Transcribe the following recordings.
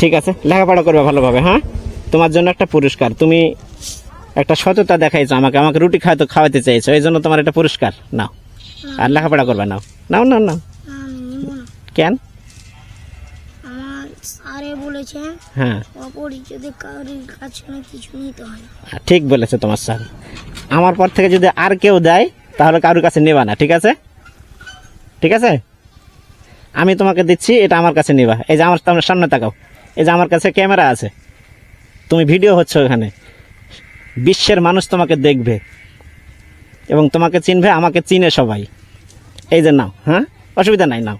ঠিক আছে লেখাপড়া করবে ভালোভাবে হ্যাঁ? তোমার জন্য একটা পুরস্কার। তুমি একটা সততা দেখাইছো আমাকে আমাকে রুটি খাওয়াতে খাওয়াতে চাইছো এই জন্য তোমার একটা পুরস্কার। নাও আর লেখাপড়া করবে নাও। নাও নাও নাও। না। কেন? হয়। ঠিক বলেছে তোমার স্যার। আমার পর থেকে যদি আর কেউ দেয় তাহলে কারোর কাছে নেবা না ঠিক আছে? ঠিক আছে? আমি তোমাকে দিচ্ছি এটা আমার কাছে নেবা। এই যে আমার সামনে তাকাও। এই যে আমার কাছে ক্যামেরা আছে, তুমি ভিডিও হচ্ছে ওখানে বিশ্বের মানুষ তোমাকে দেখবে এবং তোমাকে চিনবে, আমাকে চিনে সবাই। এই যে নাও হ্যাঁ? অসুবিধা নাই, নাও।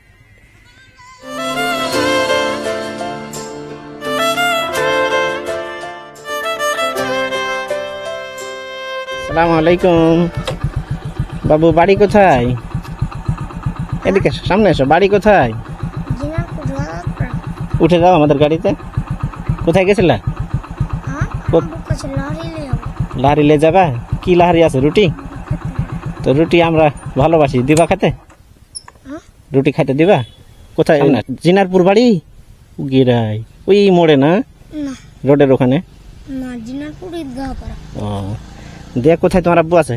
সালাম আলাইকুম। বাবু, বাড়ি কোথায়? এদিকে সামনে এসো, বাড়ি কোথায়? উঠে যাও আমাদের গাড়িতে। কোথায় গেছিলা? হ্যাঁ লড়াইলে যাব। লাহারি লে যাবা? কি লাহারি আছে? রুটি? তো রুটি আমরা ভালোবাসি। দিবা খেতে? হ্যাঁ? রুটি খাইতে দিবা? কোথায়? না জিনারপুর বাড়ি? গিরাই ওই মোড়ে না? না। রোডের ওখানে? ও। দিয়ে কোথায় তোমার আব্বু আছে?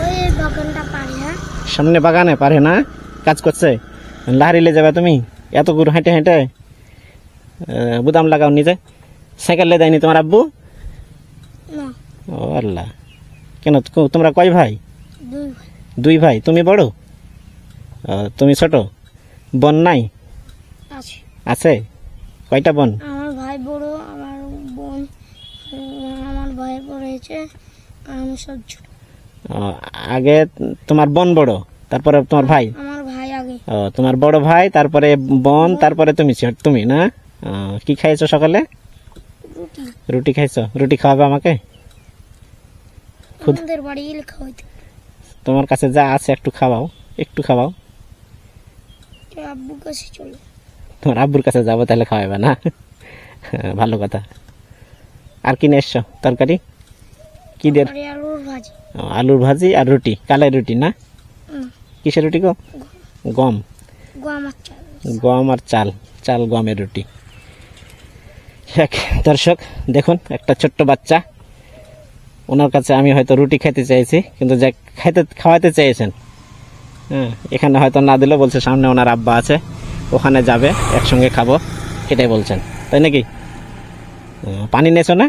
ওই দোকানটা পারি হ্যাঁ। সামনে বাগানে পারে না? কাজ করছে? লাহারি লে যাবে তুমি? এত দূর হেঁটে হেঁটে। বুদাম লাগাও নিজে। সাইকেল লে দেয়নি তোমার আব্বু? ও আল্লাহ। কেন তোমরা কয় ভাই? দুই ভাই। তুমি বড়? তুমি ছোট? বোন নাই? আছে। কয়টা বোন? আমার ভাই বড় আমার বোন আমার ভাই বড় হয়েছে আমি সব ছোট। আগে তোমার বোন বড় তারপরে তোমার ভাই? ও তোমার বড় ভাই তারপরে বোন তারপরে তুমি তুমি না? কি খাইছো সকালে? রুটি। খাইছো? রুটি খাওয়াবে আমাকে? তোমার কাছে যা আছে একটু খাওয়াও একটু খাওয়াও। তো কাছে চলে। তোমার আব্বুর কাছে যাব তাহলে খাওয়াবে না? ভালো কথা। আর কি নিয়ে এসছো তরকারি? কি দিয়ে আলুর ভাজি। আর রুটি কালাই রুটি না? কিসের রুটি গো? গম? গম আর চাল। চাল গমের রুটি। এক দর্শক দেখুন একটা ছোট্ট বাচ্চা। ওনার কাছে আমি হয়তো রুটি খেতে চাইছি কিন্তু যা খাইতে খাওয়াতে চেয়েছেন। হ্যাঁ এখানে হয়তো না দিলেও বলছে সামনে ওনার আব্বা আছে ওখানে যাবে একসঙ্গে খাব এটাই বলছেন। তাই নাকি? ও, পানি নেছো না?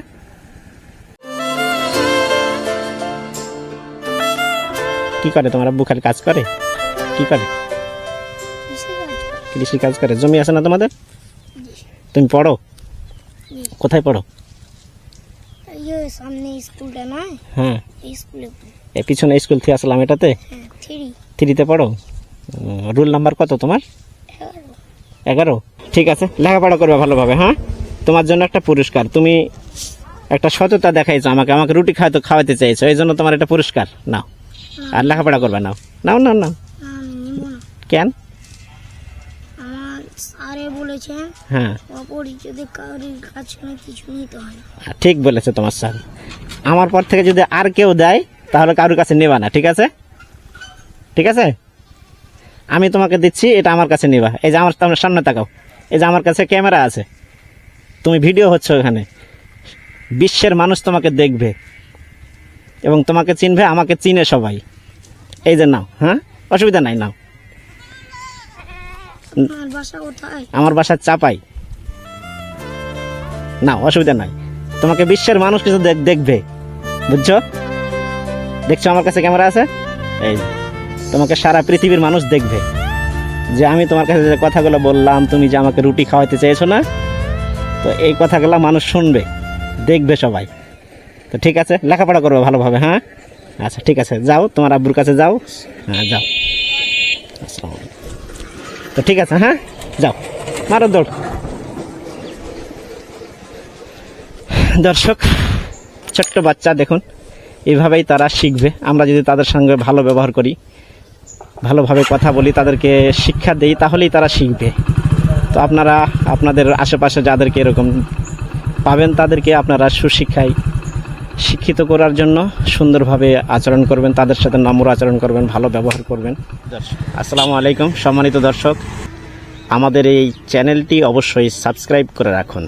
কি করে তোমার আব্বু খালি কাজ করে? কি করে? কৃষি কাজ করে জমি আছে না তোমাদের? তুমি পড়ো। কোথায় পড়ো? সামনে স্কুলটা নয় হ্যাঁ স্কুলে। পিছনে স্কুল থেকে আসলাম এটাতে? হ্যাঁ থ্রিতে পড়ো? রুল নাম্বার কত তোমার? এগারো। ঠিক আছে লেখাপড়া করবে ভালোভাবে হ্যাঁ? তোমার জন্য একটা পুরস্কার। তুমি একটা সততা দেখাইছো আমাকে। আমাকে রুটি খাওয়াতে খাওয়াতে চাইছো। এই জন্য তোমার একটা পুরস্কার। নাও। আর লেখাপড়া করবে নাও। নাও নাও নাও। না। কেন? হ্যাঁ। অপরিচিত কারোর কাছে কিছু নিতে হয় ঠিক বলেছে তোমার স্যার। আমার পর থেকে যদি আর কেউ দেয় তাহলে কারোর কাছে নেবা না ঠিক আছে? ঠিক আছে? আমি তোমাকে দিচ্ছি এটা আমার কাছে নেবা। এই যে আমার তোমার সামনে তাকাও। এই যে আমার কাছে ক্যামেরা আছে। তুমি ভিডিও হচ্ছে ওখানে বিশ্বের মানুষ তোমাকে দেখবে। এবং তোমাকে চিনবে আমাকে চিনে সবাই। এই যে নাও হ্যাঁ? অসুবিধা নাই নাও। আমার বাসা চাপাই। না, অসুবিধা নাই। তোমাকে বিশ্বের মানুষ কিছু দেখবে। বুঝছ? দেখছ আমার কাছে ক্যামেরা আছে? এই, তোমাকে সারা পৃথিবীর মানুষ দেখবে। যে আমি তোমার কাছে যে কথাগুলো বললাম, তুমি যে আমাকে রুটি খাওয়াইতে চেয়েছো না? তো এই কথাগুলো মানুষ শুনবে, দেখবে সবাই। তো ঠিক আছে, লেখাপড়া করবে ভালোভাবে হ্যাঁ? আচ্ছা ঠিক আছে, যাও, তোমার আব্বুর কাছে যাও। হ্যাঁ যাও। আসসালামু আলাইকুম। তো ঠিক আছে হ্যাঁ? যাও। মারো দৌড়। দর্শক, ছোট্ট বাচ্চা, দেখুন। এভাবেই তারা শিখবে। আমরা যদি তাদের সঙ্গে ভালো ব্যবহার করি, ভালোভাবে কথা বলি, তাদেরকে শিক্ষা দেই, তাহলেই তারা শিখবে। তো আপনারা, আপনাদের আশেপাশে যাদেরকে এরকম পাবেন, তাদেরকে আপনারা সুশিক্ষায় শিক্ষিত করার জন্য সুন্দরভাবে আচরণ করবেন, তাদের সাথে নম্র আচরণ করবেন, ভালো ব্যবহার করবেন। আসসালামু আলাইকুম, সম্মানিত দর্শক। আমাদের এই চ্যানেলটি অবশ্যই সাবস্ক্রাইব করে রাখুন।